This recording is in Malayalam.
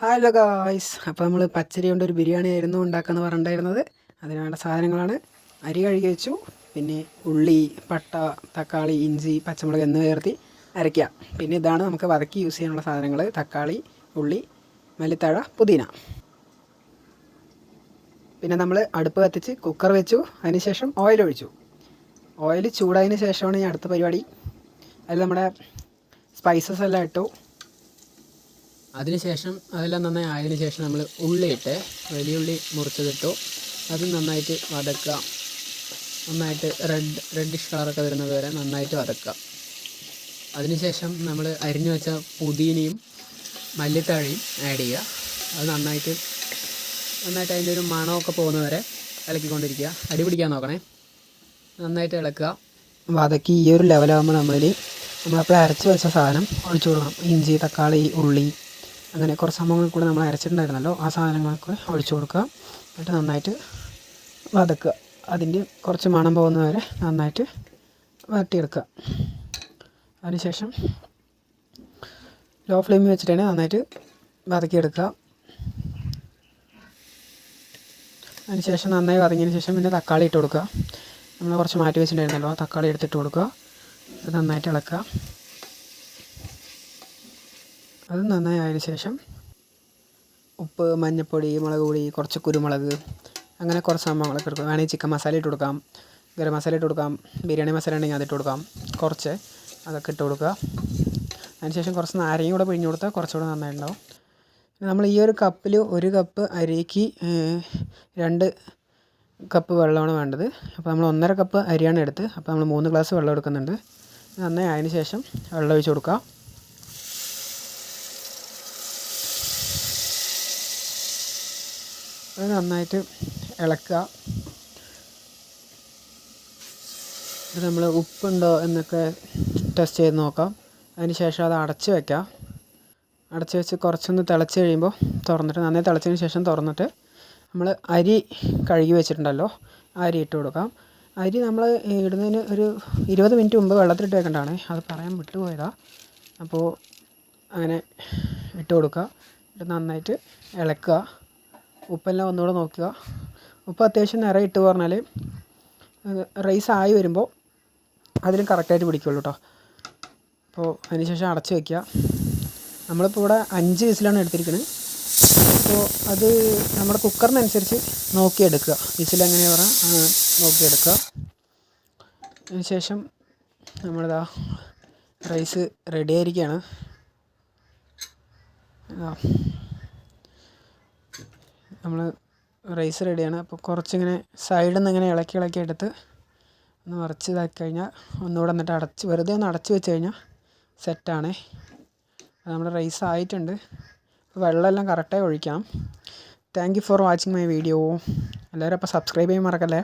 ഹലോ ഗായ്സ് അപ്പോൾ നമ്മൾ പച്ചരി കൊണ്ട് ഒരു ബിരിയാണി ആയിരുന്നു ഉണ്ടാക്കാമെന്ന് പറഞ്ഞിട്ടുണ്ടായിരുന്നത്. അതിനുള്ള സാധനങ്ങളാണ്. അരി കഴുകി വെച്ചു. പിന്നെ ഉള്ളി പട്ട തക്കാളി ഇഞ്ചി പച്ചമുളക് എന്നിവ ചേർത്തി അരയ്ക്കുക. പിന്നെ ഇതാണ് നമുക്ക് വതക്കി യൂസ് ചെയ്യാനുള്ള സാധനങ്ങൾ തക്കാളി ഉള്ളി മല്ലിത്താഴ പുതിന. പിന്നെ നമ്മൾ അടുപ്പ് കത്തിച്ച് കുക്കർ വെച്ചു. അതിനുശേഷം ഓയിൽ ഒഴിച്ചു. ഓയിൽ ചൂടായതിന് ശേഷമാണ് ഈ അടുത്ത പരിപാടി. അതിൽ നമ്മുടെ സ്പൈസസ് എല്ലാം ഇട്ടു. അതിനുശേഷം അതെല്ലാം നന്നായി ആയതിനു ശേഷം നമ്മൾ ഉള്ളിയിട്ട് വലിയുള്ളി മുറിച്ചതിട്ടു. അത് നന്നായിട്ട് വതക്കുക. നന്നായിട്ട് റെഡ് റെഡിഷ് കളറൊക്കെ വരുന്നത് വരെ നന്നായിട്ട് വതക്കുക. അതിനുശേഷം നമ്മൾ അരിഞ്ഞു വെച്ച പുതിനയും മല്ലിത്താഴിയും ആഡ് ചെയ്യുക. അത് നന്നായിട്ട് നന്നായിട്ട് അതിന്റെ ഒരു മണമൊക്കെ പോകുന്നത് വരെ ഇളക്കിക്കൊണ്ടിരിക്കുക അടി പിടിക്കാൻ നോക്കണേ. നന്നായിട്ട് ഇളക്കുക. വതക്കി ഈ ഒരു ലെവലാകുമ്പോൾ നമ്മളിൽ നമ്മളപ്പോൾ അരച്ച് വെച്ച സാധനം ഒഴിച്ചു കൊടുക്കണം. ഇഞ്ചി തക്കാളി ഉള്ളി അങ്ങനെ കുറച്ച് സംഭവങ്ങൾ കൂടെ നമ്മൾ അരച്ചിട്ടുണ്ടായിരുന്നല്ലോ. ആ സാധനങ്ങളൊക്കെ ഒഴിച്ചു കൊടുക്കുക. എന്നിട്ട് നന്നായിട്ട് വതക്കുക. അതിന്റെ കുറച്ച് മണം പോകുന്നത് വരെ നന്നായിട്ട് വരട്ടിയെടുക്കുക. അതിനുശേഷം ലോ ഫ്ലെയിമിൽ വെച്ചിട്ടാണ് നന്നായിട്ട് വതക്കിയെടുക്കുക. അതിനുശേഷം നന്നായി വതങ്ങിയതിന് ശേഷം പിന്നെ തക്കാളി ഇട്ട് കൊടുക്കുക. നമ്മൾ കുറച്ച് മാറ്റി വെച്ചിട്ടുണ്ടായിരുന്നല്ലോ. ആ തക്കാളി എടുത്തിട്ട് കൊടുക്കുക. നന്നായിട്ട് ഇളക്കുക. അത് നന്നായി ആയതിനു ശേഷം ഉപ്പ് മഞ്ഞൾപ്പൊടി മുളക് പൊടി കുറച്ച് കുരുമുളക് അങ്ങനെ കുറച്ച് സംഭവങ്ങളൊക്കെ എടുക്കും. വേണമെങ്കിൽ ചിക്കൻ മസാല ഇട്ട് കൊടുക്കാം ഗരം മസാല ഇട്ട് കൊടുക്കാം ബിരിയാണി മസാല ഉണ്ടെങ്കിൽ അതിട്ട് കൊടുക്കാം. കുറച്ച് അതൊക്കെ ഇട്ട് കൊടുക്കുക. അതിനുശേഷം കുറച്ച് നാരങ്ങ കൂടെ പിഴിഞ്ഞ് കൊടുത്താൽ കുറച്ചുകൂടെ നന്നായിട്ടുണ്ടാവും. നമ്മൾ ഈ ഒരു കപ്പിൽ ഒരു കപ്പ് അരിക്ക് രണ്ട് കപ്പ് വെള്ളമാണ് വേണ്ടത്. അപ്പോൾ നമ്മൾ ഒന്നര കപ്പ് അരിയാണ് എടുത്ത് അപ്പോൾ നമ്മൾ മൂന്ന് ഗ്ലാസ് വെള്ളം എടുക്കുന്നുണ്ട്. നന്നായി അതിന് ശേഷം വെള്ളം ഒഴിച്ച് കൊടുക്കുക. അത് നന്നായിട്ട് ഇളക്കുക. ഇത് നമ്മൾ ഉപ്പുണ്ടോ എന്നൊക്കെ ടെസ്റ്റ് ചെയ്ത് നോക്കാം. അതിന് ശേഷം അത് അടച്ച് വെക്കാം. അടച്ച് വെച്ച് കുറച്ചൊന്ന് തിളച്ച് കഴിയുമ്പോൾ തുറന്നിട്ട് നന്നായി തിളച്ചതിന് ശേഷം തുറന്നിട്ട് നമ്മൾ അരി കഴുകി വെച്ചിട്ടുണ്ടല്ലോ അരി ഇട്ട് കൊടുക്കാം. അരി നമ്മൾ ഇടുന്നതിന് ഒരു ഇരുപത് മിനിറ്റ് മുമ്പ് വെള്ളത്തിലിട്ട് വെക്കേണ്ടതാണ്. അത് പറയാൻ വിട്ടുപോയതാണ് അപ്പോൾ അങ്ങനെ ഇട്ട് കൊടുക്കുക. നന്നായിട്ട് ഇളക്കുക. ഉപ്പെല്ലാം ഒന്നുകൂടെ നോക്കുക. ഉപ്പ് അത്യാവശ്യം നിറയെ ഇട്ട് പറഞ്ഞാൽ റൈസ് ആയി വരുമ്പോൾ അതിലും കറക്റ്റായിട്ട് പിടിക്കുള്ളൂ കേട്ടോ അപ്പോൾ അതിന് ശേഷം അടച്ച് വയ്ക്കുക നമ്മളിപ്പോൾ ഇവിടെ അഞ്ച് വിസിലാണ് എടുത്തിരിക്കുന്നത് അപ്പോൾ അത് നമ്മുടെ കുക്കറിനനുസരിച്ച് നോക്കിയെടുക്കുക. വിസിൽ എങ്ങനെയാണ് പറഞ്ഞാൽ നോക്കിയെടുക്കുക. അതിന് ശേഷം നമ്മളിതാ റൈസ് റെഡി ആയിരിക്കുകയാണ്. നമ്മൾ റൈസ് റെഡിയാണ് അപ്പോൾ കുറച്ചിങ്ങനെ സൈഡിൽ നിന്ന് ഇങ്ങനെ ഇളക്കി ഇളക്കി എടുത്ത് ഒന്ന് മറിച്ച് ഇതാക്കി കഴിഞ്ഞാൽ ഒന്നുകൂടെ എന്നിട്ട് അടച്ച് വെറുതെ ഒന്ന് അടച്ച് വെച്ച് കഴിഞ്ഞാൽ സെറ്റാണേ നമ്മുടെ റൈസ് ആയിട്ടുണ്ട്. വെള്ളമെല്ലാം കറക്റ്റായി ഒഴിക്കാം. Thank you for watching my video എല്ലാവരും അപ്പോൾ സബ്സ്ക്രൈബ് ചെയ്യാൻ മറക്കല്ലേ?